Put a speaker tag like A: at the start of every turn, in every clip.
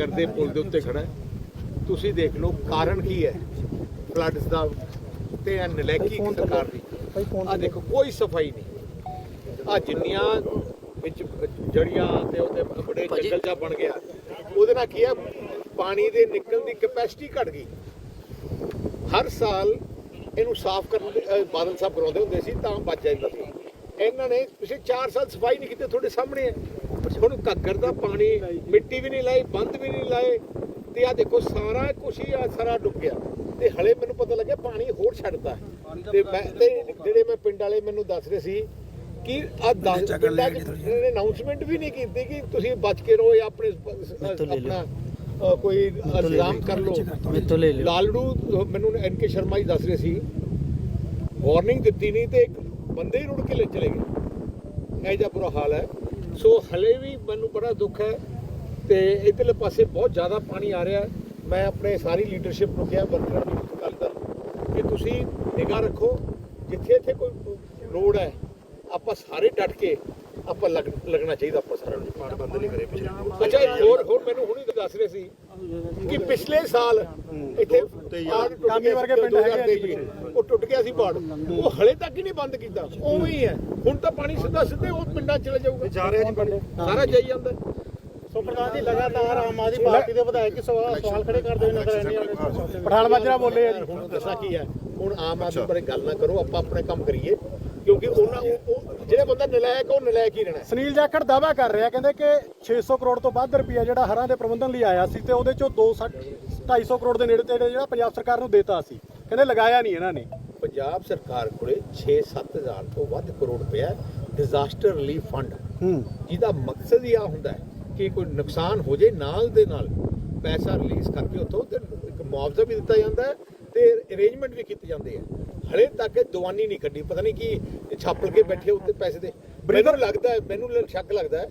A: ਘੱਗਰ ਦੇ ਪੁਲ ਦੇ ਉੱਤੇ ਖੜਾ ਹੈ। ਤੁਸੀਂ ਦੇਖ ਲਓ ਕਾਰਨ ਕੀ ਹੈ ਫਲੱਡਸ ਦਾ ਤੇ ਇਹ ਨਲੈਕੀ ਸਰਕਾਰ ਦੀ ਆ ਦੇਖੋ ਕੋਈ ਸਫ਼ਾਈ ਨਹੀਂ। ਆ ਜਿੰਨੀਆਂ ਵਿੱਚ ਜੜੀਆਂ ਤੇ ਉਹਦੇ ਬੜੇ ਜੰਗਲ ਜਾ ਬਣ ਗਿਆ ਉਹਦੇ ਨਾਲ ਕੀ ਹੈ? ਪਾਣੀ ਦੇ ਨਿਕਲਣ ਦੀ ਕੈਪੈਸਿਟੀ ਘਟ ਗਈ। ਹਰ ਸਾਲ ਇਹਨੂੰ ਸਾਫ਼ ਕਰਨ ਬਾਦਲ ਸਾਹਿਬ ਕਰਾਉਂਦੇ ਹੁੰਦੇ ਸੀ ਤਾਂ ਬਚ ਜਾਂਦਾ ਸੀ। ਇਹਨਾਂ ਨੇ ਪਿਛਲੇ 4 ਸਾਲ ਸਫ਼ਾਈ ਨਹੀਂ ਕੀਤੀ ਤੁਹਾਡੇ ਸਾਹਮਣੇ ਹੈ। ਹੁਣ ਘੱਗਰ ਦਾ ਪਾਣੀ ਮਿੱਟੀ ਵੀ ਨਹੀਂ ਲਾਈ ਬੰਦ ਵੀ ਨਹੀਂ ਲਾਏ ਤੇ ਆ ਦੇਖੋ ਸਾਰਾ ਕੁਛ ਹੀ ਆ ਸਾਰਾ ਡੁੱਬ ਗਿਆ। ਤੇ ਹਲੇ ਮੈਨੂੰ ਪਤਾ ਲੱਗਿਆ ਪਾਣੀ ਹੋਰ ਛੱਡਦਾ। ਤੇ ਮੈਂ ਤੇ ਜਿਹੜੇ ਮੈਂ ਪਿੰਡ ਵਾਲੇ ਮੈਨੂੰ ਦੱਸ ਰਹੇ ਸੀ ਕਿ ਆ 10 ਪਿੰਡਾਂ 'ਚ ਅਨਾਉਂਸਮੈਂਟ ਵੀ ਨਹੀਂ ਕੀਤੀ ਕਿ ਤੁਸੀਂ ਬਚ ਕੇ ਰਹੋ ਜਾਂ ਆਪਣੇ ਆਪਣਾ ਕੋਈ ਇੰਤਜ਼ਾਮ ਕਰ ਲਓ।
B: ਲੈ
A: ਲਾਲੜੂ ਮੈਨੂੰ ਐਨ ਕੇ ਸ਼ਰਮਾ ਹੀ ਦੱਸ ਰਹੇ ਸੀ ਵਾਰਨਿੰਗ ਦਿੱਤੀ ਨਹੀਂ ਤੇ ਇੱਕ ਬੰਦੇ ਹੀ ਰੁੜ ਕੇ ਲੈ ਚਲੇ ਗਏ। ਇਹ ਜਿਹਾ ਬੁਰਾ ਹਾਲ ਹੈ। ਸੋ ਹਲੇ ਵੀ ਮੈਨੂੰ ਬੜਾ ਦੁੱਖ ਹੈ ਤੇ ਇਧਰਲੇ ਪਾਸੇ ਬਹੁਤ ਜ਼ਿਆਦਾ ਪਾਣੀ ਆ ਰਿਹਾ ਮੈਂ ਆਪਣੇ ਸਾਰੀ ਲੀਡਰਸ਼ਿਪ ਨੂੰ ਕਿਹਾ ਵਰਕਰਾਂ ਨੂੰ ਗੱਲ ਕਰ ਕਿ ਤੁਸੀਂ ਨਿਗਾਹ ਰੱਖੋ ਜਿੱਥੇ ਇੱਥੇ ਕੋਈ ਲੋੜ ਹੈ, ਆਪਾਂ ਸਾਰੇ ਡਟ ਕੇ ਆਪਾਂ ਲੱਗ ਲੱਗਣਾ ਚਾਹੀਦਾ ਆਪਾਂ ਸਾਰਿਆਂ ਨੂੰ ਪਾੜ ਬੰਦ ਨਹੀਂ ਕਰੇ ਪਿਛਲੇ ਅੱਛਾ ਇੱਕ ਹੋਰ ਹੋਰ ਮੈਨੂੰ ਹੁਣੀ ਦੱਸ ਰਹੇ ਸੀ ਕਿ ਪਿਛਲੇ ਸਾਲ ਇੱਥੇ
C: ਕਾਮੀ ਵਰਗੇ ਪਿੰਡ ਹੈਗੇ ਆ ਜੀ
A: 2023 ਚ। ਉਹ ਟੁੱਟ ਗਿਆ ਸੀ ਪਾੜ ਉਹ ਹਲੇ ਤੱਕ ਹੀ ਨਹੀਂ ਬੰਦ ਕੀਤਾ। ਉਵੇਂ ਹੀ ਹੈ। ਹੁਣ ਤਾਂ ਪਾਣੀ ਸਿੱਧਾ ਸਿੱਧੇ ਉਹ ਪਿੰਡਾਂ ਚਲੇ ਜਾਊਗਾ।
C: ਜਾ ਰਿਹਾ ਜੀ ਪਿੰਡ।
A: ਸਾਰਾ ਜਾਈ ਜਾਂਦਾ।
C: ਸੋ ਪ੍ਰਧਾਨ ਜੀ ਲਗਾਤਾਰ ਆਮ ਆਦਮੀ ਪਾਰਟੀ ਦੇ ਵਿਧਾਇਕ ਸਵਾਲ ਸਵਾਲ ਖੜੇ ਕਰਦੇ ਹੋਏ ਨਜ਼ਰ ਆਉਂਦੇ ਆ। ਪਠਾਨ ਮਾਜਰਾ ਬੋਲੇ ਆ ਜੀ।
A: ਹੁਣ ਦੱਸਾਂ ਕੀ ਹੈ। ਹੁਣ ਆਮ ਆਦਮੀ ਬਾਰੇ ਗੱਲ ਨਾ ਕਰੋ ਆਪਾਂ ਆਪਣੇ ਕੰਮ ਕਰੀਏ। ਕਿਉਂਕਿ ਉਹਨਾਂ ਉਹ- ਜਿਹੜੇ ਬੰਦਾ ਨਲਾਇਕ ਉਹ ਨਲਾਇਕ ਹੀ ਰਹਿਣਾ।
C: ਸੁਨੀਲ ਜਾਖੜ ਦਾਅਵਾ ਕਰ ਰਿਹਾ ਕਹਿੰਦੇ ਕਿ 600 ਕਰੋੜ ਤੋਂ ਵੱਧ ਰੁਪਇਆ ਜਿਹੜਾ ਹਰਾਂ ਦੇ ਪ੍ਰਬੰਧਨ ਲਈ ਆਇਆ ਸੀ ਤੇ ਉਹਦੇ ਚੋਂ 2 250 ਕਰੋੜ ਦੇ ਨੇੜੇ ਤੇੜੇ ਜਿਹੜਾ ਪੰਜਾਬ ਸਰਕਾਰ ਨੂੰ ਦੇਤਾ ਸੀ। ਕਹਿੰਦੇ ਲਗਾਇਆ ਨਹੀਂ ਇਹਨਾਂ ਨੇ।
A: ਪੰਜਾਬ ਸਰਕਾਰ ਕੋਲੇ 6-7 ਹਜ਼ਾਰ ਤੋਂ ਵੱਧ ਕਰੋੜ ਰੁਪਇਆ ਡਿਜ਼ਾਸਟਰ ਰਿਲੀਫ ਫੰਡ ਜਿਹਦਾ ਮਕਸਦ ਹੀ ਆ ਹੁੰਦਾ ਹੈ ਕਿ ਕੋਈ ਨੁਕਸਾਨ ਹੋ ਜੇ ਨਾਲ ਦੇ ਨਾਲ ਪੈਸਾ ਰਿਲੀਜ਼ ਕਰਕੇ ਉੱਥੋਂ ਤੇ ਇੱਕ ਮੁਆਵਜ਼ਾ ਵੀ ਦਿੱਤਾ ਜਾਂਦਾ ਹੈ ਤੇ ਅਰੇਂਜਮੈਂਟ ਵੀ ਕੀਤੇ ਜਾਂਦੇ ਆ। ਹਲੇ ਤੱਕ ਦੀਵਾਨੀ ਨਹੀਂ ਕੱਢੀ। ਪਤਾ ਨਹੀਂ ਕੀ ਛਾਪਲ ਕੇ ਬੈਠੇ ਉੱਤੇ ਪੈਸੇ ਦੇ। ਮੈਨੂੰ ਲੱਗਦਾ ਮੈਨੂੰ ਸ਼ੱਕ ਲੱਗਦਾ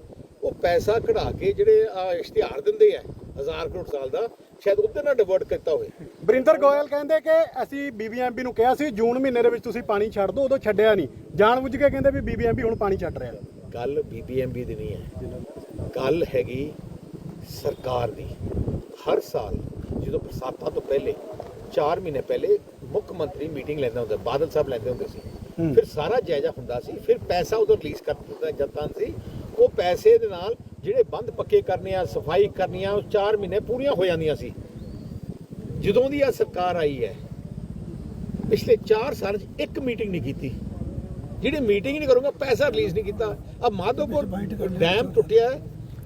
A: ਉਹ ਪੈਸਾ ਕਢਾ ਕੇ ਜਿਹੜੇ ਆ ਇਸ਼ਤਿਹਾਰ ਦਿੰਦੇ ਆ ਹਜ਼ਾਰ ਕਰੋੜ ਸਾਲ ਦਾ ਸ਼ਾਇਦ ਉੱਤੇ ਨਾ ਡਿਵਰਟ ਕੀਤਾ ਹੋਵੇ।
C: ਬਰਿੰਦਰ ਗੋਇਲ ਕਹਿੰਦੇ ਕਿ ਅਸੀਂ ਬੀਬੀਐਮਬੀ ਨੂੰ ਕਿਹਾ ਸੀ ਜੂਨ ਮਹੀਨੇ ਦੇ ਵਿੱਚ ਤੁਸੀਂ ਪਾਣੀ ਛੱਡ ਦਿਓ ਉਦੋਂ ਛੱਡਿਆ ਨਹੀਂ। ਜਾਣਬੁੱਝ ਕੇ ਕਹਿੰਦੇ ਵੀ ਬੀਬੀਐਮਬੀ ਹੁਣ ਪਾਣੀ ਛੱਡ ਰਿਹਾ।
A: ਗੱਲ ਬੀਬੀਐਮਬੀ ਦੀ ਨਹੀਂ ਹੈ। ਗੱਲ ਹੈਗੀ ਸਰਕਾਰ ਦੀ। ਹਰ ਸਾਲ ਜਦੋਂ ਬਰਸਾਤਾਂ ਤੋਂ ਪਹਿਲੇ 4 ਮਹੀਨੇ ਪਹਿਲੇ ਮੁੱਖ ਮੰਤਰੀ ਮੀਟਿੰਗ ਲੈਂਦਾ ਹੁੰਦਾ ਬਾਦਲ ਸਾਹਿਬ ਲੈਂਦੇ ਹੁੰਦੇ ਸੀ। ਫਿਰ ਸਾਰਾ ਜਾਇਜ਼ਾ ਹੁੰਦਾ ਸੀ ਫਿਰ ਪੈਸਾ ਉਦੋਂ ਰਿਲੀਜ਼ ਕਰ ਦਿੱਤਾ ਜਾਂਦਾ ਸੀ। ਉਹ ਪੈਸੇ ਦੇ ਨਾਲ ਜਿਹੜੇ ਬੰਦ ਪੱਕੇ ਕਰਨੇ ਆ ਸਫ਼ਾਈ ਕਰਨੀਆਂ ਉਹ 4 ਮਹੀਨੇ ਪੂਰੀਆਂ ਹੋ ਜਾਂਦੀਆਂ ਸੀ। ਜਦੋਂ ਦੀ ਆ ਸਰਕਾਰ ਆਈ ਹੈ ਪਿਛਲੇ 4 ਸਾਲ 'ਚ ਇੱਕ ਮੀਟਿੰਗ ਨਹੀਂ ਕੀਤੀ। ਜਿਹੜੀ ਮੀਟਿੰਗ ਨਹੀਂ ਕਰੂੰਗਾ ਪੈਸਾ ਰਿਲੀਜ਼ ਨਹੀਂ ਕੀਤਾ। ਆ ਮਾਧੋਪੁਰ ਡੈਮ ਟੁੱਟਿਆ।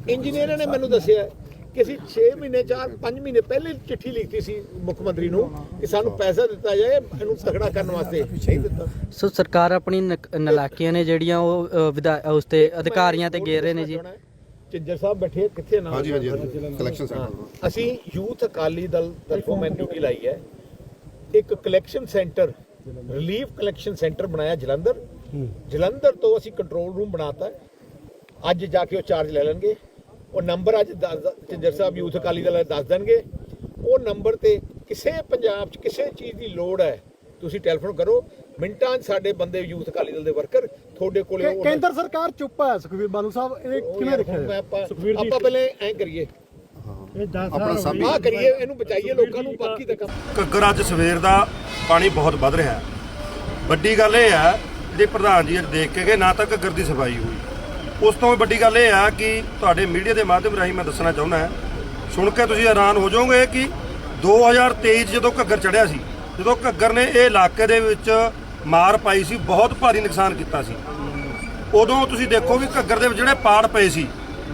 A: ਇੰਜੀਨੀਅਰਾਂ ਨੇ ਮੈਨੂੰ ਦੱਸਿਆ ਕਿ ਅਸੀਂ 6 ਮਹੀਨੇ 4 5 ਮਹੀਨੇ ਪਹਿਲੇ ਚਿੱਠੀ ਲਿਖਤੀ ਸੀ ਮੁੱਖ ਮੰਤਰੀ ਨੂੰ ਕਿ ਸਾਨੂੰ ਪੈਸਾ ਦਿੱਤਾ ਜਾਏ ਇਹਨੂੰ ਤਕੜਾ ਕਰਨ ਵਾਸਤੇ। ਨਹੀਂ ਦਿੱਤਾ।
B: ਸੋ ਸਰਕਾਰ ਆਪਣੀ ਨਲਾਕੀਆਂ ਨੇ ਜਿਹੜੀਆਂ ਉਹ ਉਸ ਤੇ ਅਧਿਕਾਰੀਆਂ ਤੇ ਗੇਰ ਰਹੇ ਨੇ ਜੀ?
A: ਚਿੰਜਰ ਸਾਹਿਬ ਬੈਠੇ ਕਿੱਥੇ ਨਾਮ
D: ਹਾਂਜੀ ਹਾਂਜੀ ਕਲੈਕਸ਼ਨ ਸੈਂਟਰ
A: ਅਸੀਂ ਯੂਥ ਅਕਾਲੀ ਦਲ ਤਰਫੋਂ ਮੈਂ ਡਿਊਟੀ ਲਾਈ ਹੈ। ਇੱਕ collection centre relief collection centre ਬਣਾਇਆ ਜਲੰਧਰ। ਜਲੰਧਰ ਤੋਂ ਅਸੀਂ ਕੰਟਰੋਲ ਰੂਮ ਬਣਾਤਾ। ਹੈ। ਅੱਜ ਜਾ ਕੇ ਉਹ ਚਾਰਜ ਲੈ ਲੈਣਗੇ। ਉਹ ਨੰਬਰ ਅੱਜ ਚਿੰਜਰ ਸਾਹਿਬ ਯੂਥ ਅਕਾਲੀ ਦਲ ਦੱਸ ਦੇਣਗੇ। ਉਹ ਨੰਬਰ ਤੇ ਕਿਸੇ ਪੰਜਾਬ 'ਚ ਕਿਸੇ ਚੀਜ਼ ਦੀ ਲੋੜ ਹੈ ਤੁਸੀਂ ਟੈਲੀਫੋਨ ਕਰੋ। ਮਿੰਟਾਂ 'ਚ ਸਾਡੇ ਬੰਦੇ ਯੂਥ ਅਕਾਲੀ ਦਲ ਦੇ ਵਰਕਰ ਤੁਹਾਡੇ ਕੋਲੇ
C: ਕੇਂਦਰ ਸਰਕਾਰ ਚੁੱਪ ਹੈ ਸੁਖਵੀਰ ਬਾਦਲ ਸਾਹਿਬ ਇਹ ਕਿਵੇਂ ਦੇਖਿਆ?
A: ਆਪਾਂ ਆਪਾਂ ਪਹਿਲੇ ਐਂ ਕਰੀਏ।
D: ਆਪਣਾ ਸਭ।
A: ਆਹ ਕਰੀਏ ਇਹਨੂੰ ਬਚਾਈਏ ਲੋਕਾਂ ਨੂੰ ਬਾਕੀ ਦਾ ਕੰਮ
E: ਘੱਗਰ ਅੱਜ ਸਵੇਰ ਦਾ ਪਾਣੀ ਬਹੁਤ ਵੱਧ ਰਿਹਾ। ਹੈ ਵੱਡੀ ਗੱਲ ਇਹ ਹੈ ਜਿਹੜੇ ਪ੍ਰਧਾਨ ਜੀ ਅੱਜ ਦੇਖ ਕੇ ਗਏ ਨਾ ਤਾਂ ਘੱਗਰ ਦੀ ਸਫ਼ਾਈ ਹੋਈ। ਉਸ ਤੋਂ ਵੱਡੀ ਗੱਲ ਇਹ ਆ ਕਿ ਤੁਹਾਡੇ ਮੀਡੀਆ ਦੇ ਮਾਧਿਅਮ ਰਾਹੀਂ ਮੈਂ ਦੱਸਣਾ ਚਾਹੁੰਦਾ ਹਾਂ, ਸੁਣ ਕੇ ਤੁਸੀਂ ਹੈਰਾਨ ਹੋ ਜਾਓਗੇ ਕਿ 2023 'ਚ ਜਦੋਂ ਘੱਗਰ ਚੜਿਆ ਸੀ, ਜਦੋਂ ਘੱਗਰ ਨੇ ਇਹ ਇਲਾਕੇ ਦੇ ਵਿੱਚ ਮਾਰ ਪਾਈ ਸੀ, ਬਹੁਤ ਭਾਰੀ ਨੁਕਸਾਨ ਕੀਤਾ ਸੀ। ਉਦੋਂ ਤੁਸੀਂ ਦੇਖੋ ਵੀ ਘੱਗਰ ਦੇ ਵਿੱਚ ਜਿਹੜੇ ਪਾੜ ਪਏ ਸੀ,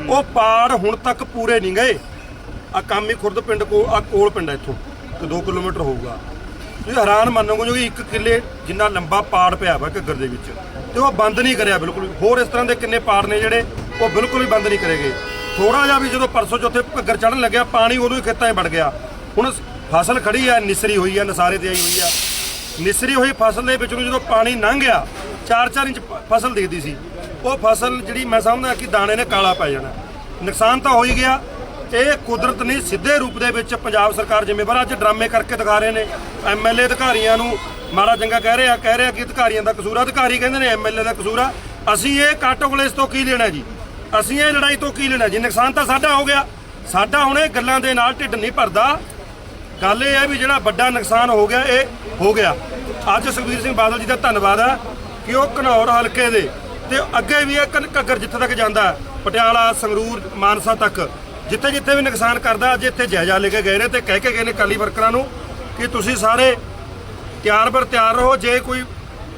E: ਉਹ ਪਾੜ ਹੁਣ ਤੱਕ ਪੂਰੇ ਨਹੀਂ ਗਏ। ਆ ਕਾਮੀ ਖੁਰਦ ਪਿੰਡ ਕੋ ਆ ਕੋਲ ਪਿੰਡ ਹੈ ਇੱਥੋਂ, ਤੇ 2 ਕਿਲੋਮੀਟਰ ਹੋਊਗਾ। ਤੁਸੀਂ ਹੈਰਾਨ ਮੰਨੋਗੇ ਕਿ ਇੱਕ ਕਿੱਲੇ ਜਿੰਨਾ ਲੰਬਾ ਪਾੜ ਪਿਆ ਵਾ ਘੱਗਰ ਦੇ ਵਿੱਚ। ਤੇ ਉਹ ਬੰਦ ਨਹੀਂ ਕਰਿਆ ਬਿਲਕੁਲ ਵੀ। ਹੋਰ ਇਸ ਤਰ੍ਹਾਂ ਦੇ ਕਿੰਨੇ ਪਾੜ ਨੇ ਜਿਹੜੇ ਉਹ ਬਿਲਕੁਲ ਵੀ ਬੰਦ ਨਹੀਂ ਕਰੇ ਗਏ। ਥੋੜਾ ਜਿਹਾ ਵੀ ਜਦੋਂ ਪਰਸੋਂ ਚੌਥੇ ਘੱਗਰ ਚੜਨ ਲੱਗਿਆ, ਪਾਣੀ ਉਦੋਂ ਹੀ ਖੇਤਾਂ 'ਚ ਵੜ ਗਿਆ। ਹੁਣ ਫਸਲ ਖੜੀ ਆ, ਨਿਸਰੀ ਹੋਈ ਆ, ਨਸਾਰੇ ਤੇ ਆਈ ਹੋਈ ਆ। ਨਿਸਰੀ ਹੋਈ ਫਸਲ ਦੇ ਵਿੱਚ ਨੂੰ ਜਦੋਂ ਪਾਣੀ ਲੰਘ ਗਿਆ 4-4 ਇੰਚ ਪ- ਫਸਲ ਦਿਖਦੀ ਸੀ। ਉਹ ਫਸਲ ਜਿਹੜੀ ਮੈਂ ਸਮਝਦਾ ਕਿ ਦਾਣੇ ਨੇ ਕਾਲਾ ਪੈ ਜਾਣਾ। ਨੁਕਸਾਨ ਤਾਂ ਹੋ ਹੀ ਗਿਆ। ਇਹ ਕੁਦਰਤ ਨੇ ਸਿੱਧੇ ਰੂਪ ਦੇ ਵਿੱਚ ਪੰਜਾਬ ਸਰਕਾਰ ਜ਼ਿੰਮੇਵਾਰ ਅੱਜ ਡਰਾਮੇ ਕਰਕੇ ਦਿਖਾ ਰਹੇ ਨੇ। ਐਮਐਲਏ ਅਧਿਕਾਰੀਆਂ ਨੂੰ ਮਾੜਾ ਚੰਗਾ ਕਹਿ ਰਿਹਾ ਕਹਿ ਰਿਹਾ ਕਿ ਅਧਿਕਾਰੀਆਂ ਦਾ ਕਸੂਰ ਆ, ਅਧਿਕਾਰੀ ਕਹਿੰਦੇ ਨੇ ਐਮਐਲਏ ਦਾ ਕਸੂਰ ਆ। ਅਸੀਂ ਇਹ ਕਾਟੋ ਕਲੇਸ ਤੋਂ ਕੀ ਲੈਣਾ ਜੀ? ਅਸੀਂ ਇਹ ਲੜਾਈ ਤੋਂ ਕੀ ਲੈਣਾ ਜੀ? ਨੁਕਸਾਨ ਤਾਂ ਸਾਡਾ ਹੋ ਗਿਆ। ਸਾਡਾ ਹੁਣ ਇਹ ਗੱਲਾਂ ਦੇ ਨਾਲ ਢਿੱਡ ਨਹੀਂ ਭਰਦਾ। ਗੱਲ ਇਹ ਹੈ ਵੀ ਜਿਹੜਾ ਵੱਡਾ ਨੁਕਸਾਨ ਹੋ ਗਿਆ, ਇਹ ਹੋ ਗਿਆ। ਅੱਜ ਸੁਖਬੀਰ ਸਿੰਘ ਬਾਦਲ ਜੀ ਦਾ ਧੰਨਵਾਦ ਹੈ ਕਿ ਉਹ ਘਨੌਰ ਹਲਕੇ ਦੇ ਤੇ ਅੱਗੇ ਵੀ ਇਹ ਘੱਗਰ ਜਿੱਥੇ ਤੱਕ ਜਾਂਦਾ, ਪਟਿਆਲਾ, ਸੰਗਰੂਰ, ਮਾਨਸਾ ਤੱਕ ਜਿੱਥੇ ਜਿੱਥੇ ਵੀ ਨੁਕਸਾਨ ਕਰਦਾ, ਅੱਜ ਇੱਥੇ ਜਾਇਜ਼ਾ ਲੈ ਕੇ ਗਏ ਨੇ ਤੇ ਕਹਿ ਕੇ ਗਏ ਨੇ ਕਾਲੀ ਵਰਕਰਾਂ ਨੂੰ ਕਿ ਤੁਸੀਂ ਸਾਰੇ ਤਿਆਰ ਬਰ ਤਿਆਰ ਰਹੋ, ਜੇ ਕੋਈ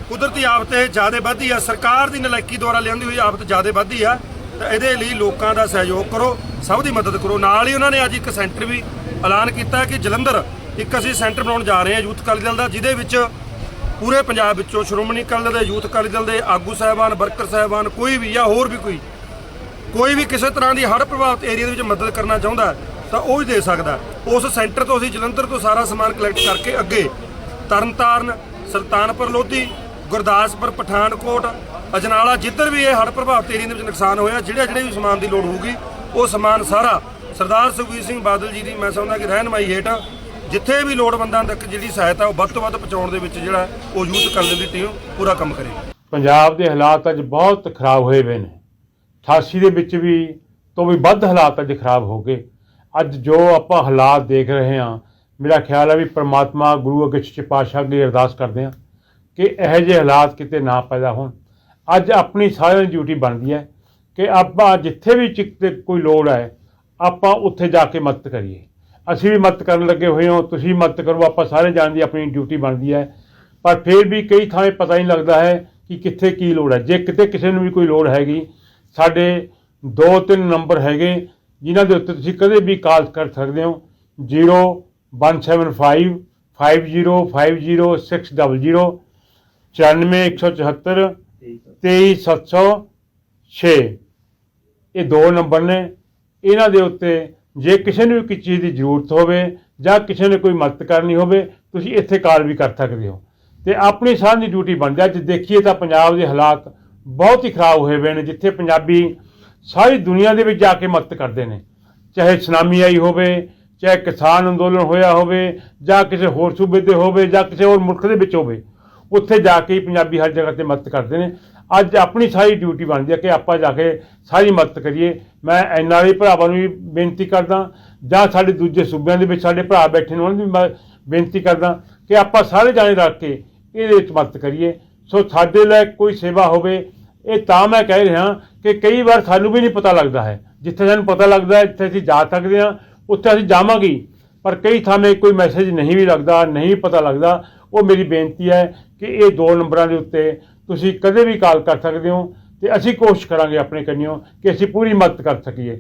E: ਕੁਦਰਤੀ ਆਫਤ ਇਹ ਜ਼ਿਆਦਾ ਵੱਧਦੀ ਆ, ਸਰਕਾਰ ਦੀ ਨਲਾਇਕੀ ਦੁਆਰਾ ਲਿਆਂਦੀ ਹੋਈ ਆਫਤ ਜ਼ਿਆਦਾ ਵੱਧਦੀ ਆ, ਤਾਂ ਇਹਦੇ ਲਈ ਲੋਕਾਂ ਦਾ ਸਹਿਯੋਗ ਕਰੋ, ਸਭ ਦੀ ਮਦਦ ਕਰੋ। ਨਾਲ ਹੀ ਉਹਨਾਂ ਨੇ ਅੱਜ ਇੱਕ ਸੈਂਟਰ ਵੀ ਐਲਾਨ ਕੀਤਾ ਕਿ ਜਲੰਧਰ ਇੱਕ ਅਸੀਂ ਸੈਂਟਰ ਬਣਾਉਣ ਜਾ ਰਹੇ ਹਾਂ ਯੂਥ ਅਕਾਲੀ ਦਲ ਦਾ, ਜਿਹਦੇ ਵਿੱਚ ਪੂਰੇ ਪੰਜਾਬ ਵਿੱਚੋਂ ਸ਼੍ਰੋਮਣੀ ਅਕਾਲੀ ਦਲ ਦੇ ਯੂਥ ਅਕਾਲੀ ਦਲ ਦੇ ਆਗੂ ਸਾਹਿਬਾਨ, ਵਰਕਰ ਸਾਹਿਬਾਨ, ਕੋਈ ਵੀ ਜਾਂ ਹੋਰ ਵੀ ਕੋਈ ਕੋਈ ਵੀ ਕਿਸੇ ਤਰ੍ਹਾਂ ਦੀ ਹੜ੍ਹ ਪ੍ਰਭਾਵਿਤ ਏਰੀਆ ਦੇ ਵਿੱਚ ਮਦਦ ਕਰਨਾ ਚਾਹੁੰਦਾ, ਤਾਂ ਉਹ ਵੀ ਦੇ ਸਕਦਾ। ਉਸ ਸੈਂਟਰ ਤੋਂ ਅਸੀਂ ਜਲੰਧਰ ਤੋਂ ਸਾਰਾ ਸਮਾਨ ਕਲੈਕਟ ਕਰਕੇ ਅੱਗੇ ਤਰਨਤਾਰਨ, ਸੁਲਤਾਨਪੁਰ ਲੋਧੀ, ਗੁਰਦਾਸਪੁਰ, ਪਠਾਨਕੋਟ, ਅਜਨਾਲਾ ਜਿੱਧਰ ਵੀ ਇਹ ਹੜ੍ਹ ਪ੍ਰਭਾਵਿਤ ਏਰੀਆ ਦੇ ਵਿੱਚ ਨੁਕਸਾਨ ਹੋਇਆ, ਜਿਹੜੇ ਜਿਹੜੇ ਵੀ ਸਮਾਨ ਦੀ ਲੋੜ ਹੋਊਗੀ, ਉਹ ਸਮਾਨ ਸਾਰਾ ਸਰਦਾਰ ਸੁਖਬੀਰ ਸਿੰਘ ਬਾਦਲ ਜੀ ਦੀ ਮੈਂ ਸਮਝਦਾ ਕਿ ਰਹਿਨਮਾਈ ਹੇਠ ਜਿੱਥੇ ਵੀ ਲੋੜਵੰਦਾਂ ਤੱਕ ਜਿਹੜੀ ਸਹਾਇਤਾ, ਉਹ ਵੱਧ ਤੋਂ ਵੱਧ ਪਹੁੰਚਾਉਣ ਦੇ ਵਿੱਚ ਜਿਹੜਾ ਉਹ ਯੂਥ ਕਰਨ ਦੀ ਟੀਮ ਪੂਰਾ ਕੰਮ ਕਰੇਗੀ
F: ਪੰਜਾਬ ਦੇ ਹਾਲਾਤ ਅੱਜ ਬਹੁਤ ਖਰਾਬ ਹੋਏ ਹੋਏ ਨੇ। 88 ਦੇ ਵਿੱਚ ਵੀ ਤੋਂ ਵੀ ਵੱਧ ਹਾਲਾਤ ਅੱਜ ਖਰਾਬ ਹੋ ਗਏ। ਅੱਜ ਜੋ ਆਪਾਂ ਹਾਲਾਤ ਦੇਖ ਰਹੇ ਹਾਂ ਮੇਰਾ ਖਿਆਲ ਹੈ ਵੀ ਪ੍ਰਮਾਤਮਾ ਗੁਰੂ ਅੱਗੇ ਸੱਚੇ ਪਾਤਸ਼ਾਹ ਅੱਗੇ ਅਰਦਾਸ ਕਰਦੇ ਹਾਂ ਕਿ ਇਹੋ ਜਿਹੇ ਹਾਲਾਤ ਕਿਤੇ ਨਾ ਪੈਦਾ ਹੋਣ। ਅੱਜ ਆਪਣੀ ਸਾਰਿਆਂ ਦੀ ਡਿਊਟੀ ਬਣਦੀ ਹੈ ਕਿ ਆਪਾਂ ਜਿੱਥੇ ਵੀ ਚਿੱਤੇ ਕੋਈ ਲੋੜ ਹੈ ਆਪਾਂ ਉੱਥੇ ਜਾ ਕੇ ਮਦਦ ਕਰੀਏ। ਅਸੀਂ ਵੀ ਮਦਦ ਕਰਨ ਲੱਗੇ ਹੋਏ ਹਾਂ, ਤੁਸੀਂ ਵੀ ਮਦਦ ਕਰੋ, ਆਪਾਂ ਸਾਰੇ ਜਾਣ ਦੀ ਆਪਣੀ ਡਿਊਟੀ ਬਣਦੀ ਹੈ। ਪਰ ਫਿਰ ਵੀ ਕਈ ਥਾਵੇਂ ਪਤਾ ਹੀ ਨਹੀਂ ਲੱਗਦਾ ਹੈ ਕਿ ਕਿੱਥੇ ਕੀ ਲੋੜ ਹੈ। ਜੇ ਕਿਤੇ ਕਿਸੇ ਨੂੰ ਵੀ ਕੋਈ ਲੋੜ ਹੈਗੀ, ਸਾਡੇ ਦੋ ਤਿੰਨ ਨੰਬਰ ਹੈਗੇ, ਜਿਨ੍ਹਾਂ ਦੇ ਉੱਤੇ ਤੁਸੀਂ ਕਦੇ ਵੀ ਕਾਲ ਕਰ ਸਕਦੇ ਹੋ 0175 5050600 94174 23706 ਇਹ ਦੋ ਨੰਬਰ ਨੇ ਇਹਨਾਂ ਦੇ ਉੱਤੇ ਜੇ ਕਿਸੇ ਨੂੰ ਵੀ ਕਿਸੇ ਚੀਜ਼ ਦੀ ਜ਼ਰੂਰਤ ਹੋਵੇ ਜਾਂ ਕਿਸੇ ਨੇ ਕੋਈ ਮਦਦ ਕਰਨੀ ਹੋਵੇ ਤੁਸੀਂ ਇੱਥੇ ਕਾਲ ਵੀ ਕਰ ਸਕਦੇ ਹੋ ਤੇ ਆਪਣੀ ਸਾਹ ਦੀ ਡਿਊਟੀ ਬਣਦਾ ਹੈ ਅੱਜ ਦੇਖੀਏ ਤਾਂ ਪੰਜਾਬ ਦੇ ਹਾਲਾਤ ਬਹੁਤ ਹੀ ਖਰਾਬ ਹੋਏ ਹੋਏ ਨੇ ਜਿੱਥੇ ਪੰਜਾਬੀ ਸਾਰੀ ਦੁਨੀਆ ਦੇ ਵਿੱਚ ਜਾ ਕੇ ਮਦਦ ਕਰਦੇ ਨੇ ਚਾਹੇ ਸੁਨਾਮੀ ਆਈ ਹੋਵੇ ਚਾਹੇ ਕਿਸਾਨ ਅੰਦੋਲਨ ਹੋਇਆ ਹੋਵੇ, ਜਾਂ ਕਿਸੇ ਹੋਰ ਸੂਬੇ ਤੇ ਹੋਵੇ, ਜਾਂ ਕਿਸੇ ਹੋਰ ਮੁਲਕ ਦੇ ਵਿੱਚ ਹੋਵੇ, ਉੱਥੇ ਜਾ ਕੇ ਹੀ ਪੰਜਾਬੀ ਹਰ ਜਗ੍ਹਾ ਤੇ ਮਦਦ ਕਰਦੇ ਨੇ। ਅੱਜ ਆਪਣੀ ਸਾਰੀ ਡਿਊਟੀ ਬਣਦੀ ਹੈ ਕਿ ਆਪਾਂ ਜਾ ਕੇ ਸਾਰੀ ਮਦਦ ਕਰੀਏ। ਮੈਂ ਐਨਆਰਆਈ ਭਰਾਵਾਂ ਨੂੰ ਵੀ ਬੇਨਤੀ ਕਰਦਾ, ਜਾਂ ਸਾਡੇ ਦੂਜੇ ਸੂਬਿਆਂ ਦੇ ਵਿੱਚ ਸਾਡੇ ਭਰਾ ਬੈਠੇ ਨੇ, ਉਹਨਾਂ ਨੂੰ ਵੀ ਮੈਂ ਬੇਨਤੀ ਕਰਦਾ ਕਿ ਆਪਾਂ ਸਾਰੇ ਜਾਣੇ ਰੱਖ ਕੇ ਇਹਦੇ ਵਿੱਚ ਮਦਦ ਕਰੀਏ। ਸੋ ਸਾਡੇ ਲਈ ਕੋਈ ਸੇਵਾ ਹੋਵੇ, ਇਹ ਤਾਂ ਮੈਂ ਕਹਿ ਰਿਹਾ ਕਿ ਕਈ ਵਾਰ ਸਾਨੂੰ ਵੀ ਨਹੀਂ ਪਤਾ ਲੱਗਦਾ ਹੈ। ਜਿੱਥੇ ਸਾਨੂੰ ਪਤਾ ਲੱਗਦਾ ਹੈ, ਜਿੱਥੇ ਅਸੀਂ ਜਾ ਸਕਦੇ ਹਾਂ ਉੱਥੇ ਅਸੀਂ ਜਾਵਾਂਗੇ ਪਰ ਕਈ ਥਾਵੇਂ ਕੋਈ ਮੈਸੇਜ ਨਹੀਂ ਵੀ ਲੱਗਦਾ, ਨਹੀਂ ਪਤਾ ਲੱਗਦਾ। ਉਹ ਮੇਰੀ ਬੇਨਤੀ ਹੈ ਕਿ ਇਹ ਦੋ ਨੰਬਰਾਂ ਦੇ ਉੱਤੇ ਤੁਸੀਂ ਕਦੇ ਵੀ ਕਾਲ ਕਰ ਸਕਦੇ ਹੋ ਤੇ ਅਸੀਂ ਕੋਸ਼ਿਸ਼ ਕਰਾਂਗੇ ਆਪਣੇ ਕੰਨਿਓ ਕਿ ਅਸੀਂ ਪੂਰੀ ਮਦਦ ਕਰ ਸਕੀਏ।